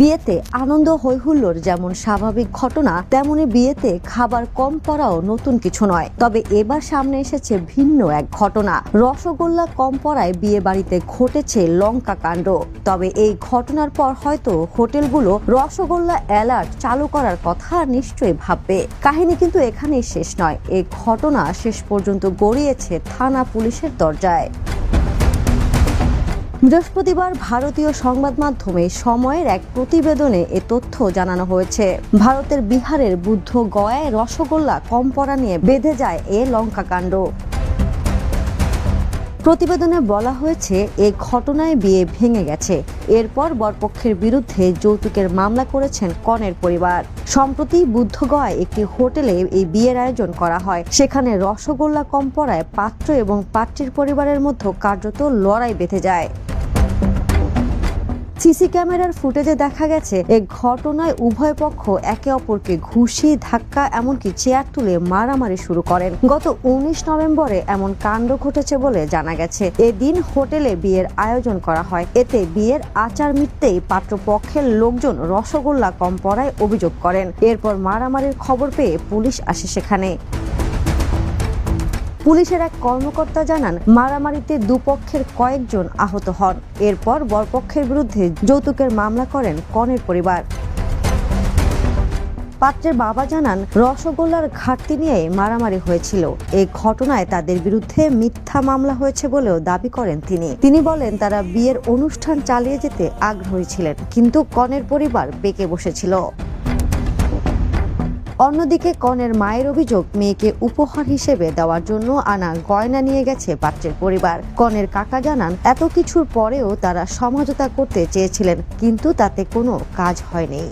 বিয়েতে আনন্দ হৈহুল্লোর যেমন স্বাভাবিক ঘটনা, তেমনি বিয়েতে খাবার কম পড়াও নতুন কিছু নয়। তবে এবার সামনে এসেছে ভিন্ন এক ঘটনা। রসগোল্লা কম পড়ায় বিয়ে বাড়িতে ঘটেছে লঙ্কা কাণ্ড। তবে এই ঘটনার পর হয়তো হোটেলগুলো রসগোল্লা অ্যালার্ট চালু করার কথা নিশ্চয়ই ভাববে। কাহিনী কিন্তু এখানেই শেষ নয়। এই ঘটনা শেষ পর্যন্ত গড়িয়েছে থানা পুলিশের দরজায়। বৃহস্পতিবার ভারতীয় সংবাদ মাধ্যমে সময়ের এক প্রতিবেদনে এ তথ্য জানানো হয়েছে। ভারতের বিহারের বুদ্ধ গয়ায় রসগোল্লা কম পড়া নিয়ে বেঁধে যায় এ লঙ্কাকাণ্ড। প্রতিবেদনে বলা হয়েছে, এ ঘটনায় বিয়ে ভেঙে গেছে। এরপর বরপক্ষের বিরুদ্ধে যৌতুকের মামলা করেছেন কনের পরিবার। সম্প্রতি বুদ্ধগয়ায় একটি হোটেলে এই বিয়ের আয়োজন করা হয়। সেখানে রসগোল্লা কম পড়ায় পাত্র এবং পাত্রীর পরিবারের মধ্যে কার্যত লড়াই বেঁধে যায়। সিসি ক্যামেরার ফুটেজে দেখা গেছে, এ ঘটনায় উভয় পক্ষ একে অপরকে ঘুষি, ধাক্কা, এমনকি চেয়ার তুলে মারামারি শুরু করেন। গত উনিশ নভেম্বরে এমন কাণ্ড ঘটেছে বলে জানা গেছে। এদিন হোটেলে বিয়ের আয়োজন করা হয়। এতে বিয়ের আচার মিটতেই পাত্রপক্ষের লোকজন রসগোল্লা কম পড়ায় অভিযোগ করেন। এরপর মারামারির খবর পেয়ে পুলিশ আসে সেখানে। পুলিশের এক কর্মকর্তা জানান, মারামারিতে দুপক্ষের কয়েকজন আহত হন। এরপর বরপক্ষের বিরুদ্ধে যৌতুকের মামলা করেন কনের পরিবার। পাত্রের বাবা জানান, রসগোল্লার ঘাটতি নিয়ে মারামারি হয়েছিল। এই ঘটনায় তাদের বিরুদ্ধে মিথ্যা মামলা হয়েছে বলেও দাবি করেন তিনি। তিনি বলেন, তারা বিয়ের অনুষ্ঠান চালিয়ে যেতে আগ্রহী ছিলেন, কিন্তু কনের পরিবার বেঁকে বসেছিল। অন্যদিকে কনের মায়ের অভিযোগ, মেয়েকে উপহার হিসেবে দেওয়ার জন্য আনা গয়না নিয়ে গেছে পাত্রের পরিবার। কনের কাকা জানান, এত কিছুর পরেও তারা সমঝোতা করতে চেয়েছিলেন, কিন্তু তাতে কোনো কাজ হয়নি।